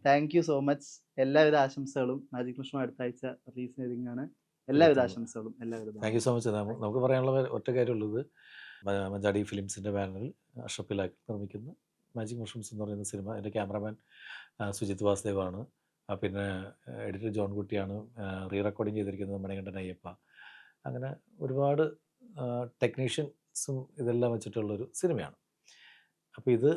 താങ്ക് യു സോ മച്ച് എല്ലാവിധ ആശംസകളും. മാജിക് കൃഷ്ണ അടുത്ത ആഴ്ച റിലീസ് ചെയ്തിങ്ങാണ് എല്ലാവിധ ആശംസകളും. എല്ലാവിധ താങ്ക് യു സോ മച്ച് നമുക്ക് പറയാനുള്ള ഒറ്റ കാര്യമുള്ളത് മഞ്ചാടി ഫിലിംസിന്റെ ബാനറിൽ ലാഖ് നിർമ്മിക്കുന്ന മാജിക് മഷ്റൂംസ് എന്ന് പറയുന്ന സിനിമ. എന്റെ ക്യാമറാമാൻ സുജിത് വാസുദേവാണ്. പിന്നെ എഡിറ്റർ ജോൺ കുട്ടിയാണ്. റീ റെക്കോർഡിങ് ചെയ്തിരിക്കുന്നത് മണികണ്ഠൻ അയ്യപ്പ. അങ്ങനെ ഒരുപാട് ടെക്നീഷ്യൻസും ഇതെല്ലാം വെച്ചിട്ടുള്ളൊരു സിനിമയാണ്. അപ്പോൾ ഇത്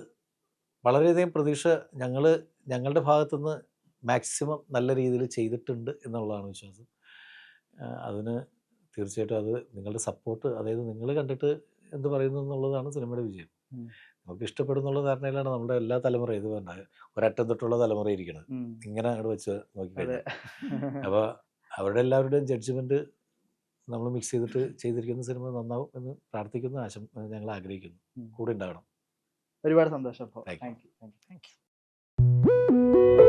വളരെയധികം പ്രതീക്ഷ ഞങ്ങൾ ഞങ്ങളുടെ ഭാഗത്തുനിന്ന് മാക്സിമം നല്ല രീതിയിൽ ചെയ്തിട്ടുണ്ട് എന്നുള്ളതാണ് വിശ്വാസം. അതിന് തീർച്ചയായിട്ടും അത് നിങ്ങളുടെ സപ്പോർട്ട് അതായത് നിങ്ങൾ കണ്ടിട്ട് എന്ത് പറയുന്നു എന്നുള്ളതാണ് സിനിമയുടെ വിജയം. നമുക്ക് ഇഷ്ടപ്പെടുന്നുള്ള ധാരണയിലാണ് നമ്മുടെ എല്ലാ തലമുറയും ഇത് പറഞ്ഞത്. ഒരറ്റം തൊട്ടുള്ള തലമുറ ഇരിക്കുന്നത് ഇങ്ങനെ അങ്ങോട്ട് വെച്ച് നോക്കി അപ്പൊ അപ്പോൾ അവരുടെ എല്ലാവരുടെയും ജഡ്ജ്മെന്റ് നമ്മൾ മിക്സ് ചെയ്തിട്ട് ചെയ്തിരിക്കുന്ന സിനിമ നന്നാവും എന്ന് പ്രാർത്ഥിക്കുന്നു ആശം ഞങ്ങൾ ആഗ്രഹിക്കുന്നു. കൂടെ ഉണ്ടാകണം ഒരുപാട് സന്തോഷം. Thank you. Thank you.